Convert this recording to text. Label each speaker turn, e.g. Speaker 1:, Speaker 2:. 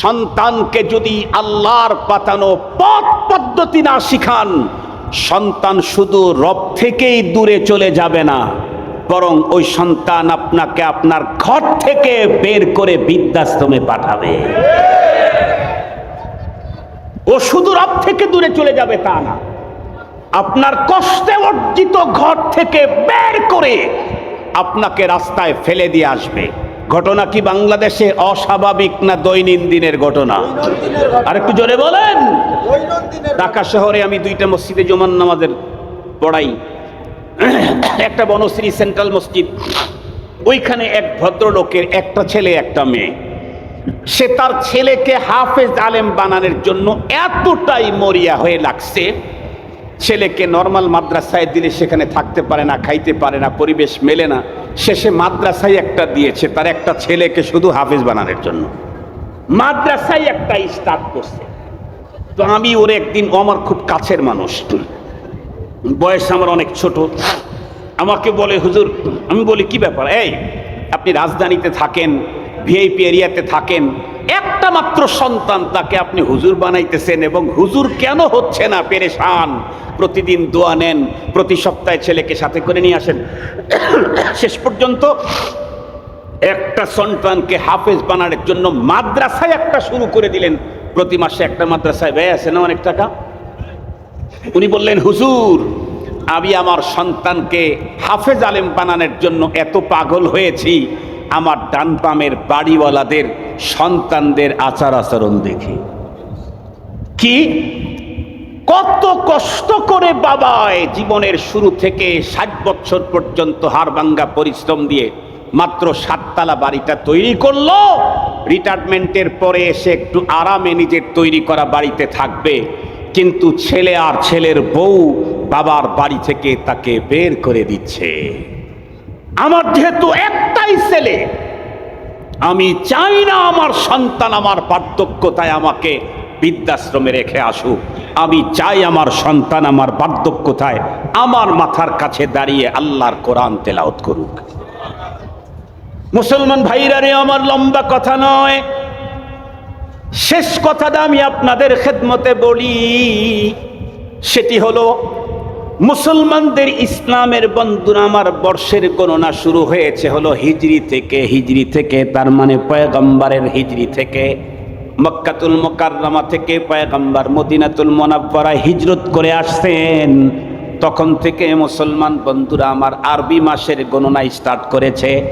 Speaker 1: সন্তানকে যদি আল্লাহর পাতানো পথ পদ্ধতি না শিখান, সন্তান শুধু রব থেকেই দূরে চলে যাবে না, বরং ওই সন্তান আপনাকে আপনার ঘর থেকে বের করে বৃদ্ধাশ্রমে পাঠাবে। ও শুধু রব থেকে দূরে চলে যাবে তা না, আপনার কষ্টে অর্জিত ঘর থেকে বের করে আপনাকে রাস্তায় ফেলে দিয়ে আসবে। ঘটনা কি বাংলাদেশে অস্বাভাবিক না দৈনন্দিনের ঘটনা? আর একটু জোরে বলেন। ঢাকা শহরে আমি দুইটা মসজিদে জমান নামাজের পড়াই। একটা বনশ্রী সেন্ট্রাল মসজিদ ওইখানে এক ভদ্রলোকের একটা ছেলে একটা মেয়ে। সে তার ছেলেকে হাফেজ আলেম বানানোর জন্য এতটাই মরিয়া হয়ে লাগছে। ছেলেকে নর্মাল মাদ্রাসায় দিলে সেখানে থাকতে পারে না খাইতে পারে না পরিবেশ মেলে না। শেষে মাদ্রাসায় একটা দিয়েছে, তার একটা ছেলেকে শুধু হাফিজ বানানোর জন্য। মাদ্রাসায় একটা স্টার্ট করছে। তো আমি ওর একদিন আমার খুব কাছের মানুষ। বয়স আমার অনেক ছোট। আমাকে বলে, হুজুর, আমি বলি, কি ব্যাপার? এই, আপনি রাজধানীতে থাকেন, ভিআইপি এরিয়াতে থাকেন একটা মাত্র সন্তান তাকে আপনি হুজুর বানাইতেছেন এবং হুজুর কেন হচ্ছে না? পেরেশান। প্রতিদিন দোয়া নেন, প্রতি সপ্তাহে ছেলেকে সাথে করে নিয়ে আসেন। শেষ পর্যন্ত একটা সন্তানকে হাফেজ বানানোর জন্য মাদ্রাসায় একটা শুরু করে দিলেন। প্রতি মাসে একটা মাদ্রাসায় ব্যয় আছে না অনেক টাকা? উনি বললেন, হুজুর, আমি আমার সন্তানকে হাফেজ আলেম বানানোর জন্য এত পাগল হয়েছি। আমার ডান পামের বাড়িওয়ালাদের সন্তানদের আচার আচরণ দেখি। কি? কত কষ্ট করে বাবায় জীবনের শুরু থেকে ষাট বছর পর্যন্ত হাড়ভাঙ্গা পরিশ্রম দিয়ে মাত্র সাততলা বাড়িটা তৈরি করল। রিটায়ারমেন্টের পরে এসে একটু আরামে নিজের তৈরি করা বাড়িতে থাকবে। কিন্তু ছেলে আর ছেলের বউ বাবার বাড়ি থেকে তাকে বের করে দিচ্ছে। আমার যেহেতু একটাই ছেলে আমি চাই না আমার সন্তান আমার বার্ধক্যতায় আমাকে বৃদ্ধাশ্রমে রেখে আসুক। আমি চাই আমার সন্তান আমার বার্ধক্যতায় আমার মাথার কাছে দাঁড়িয়ে আল্লাহর কোরআন তেলাওত করুক। মুসলমান ভাইরা রে, আমার লম্বা কথা নয়। শেষ কথাটা আমি আপনাদের খেদমতে বলি। সেটি হলো মুসলমানদের ইসলামের বন্ধুরা, আমার বর্ষের গণনা শুরু হয়েছে, হলো হিজড়ি থেকে হিজড়ি থেকে, তার মানে পয়গম্বরের হিজড়ি থেকে। মক্কাতুল মোকাররমা থেকে পয়গম্বর মদিনাতুল মোনাব্বরা হিজরত করে আসছেন। তখন থেকে মুসলমান বন্ধুরা, আমার আরবি মাসের গণনা স্টার্ট করেছে।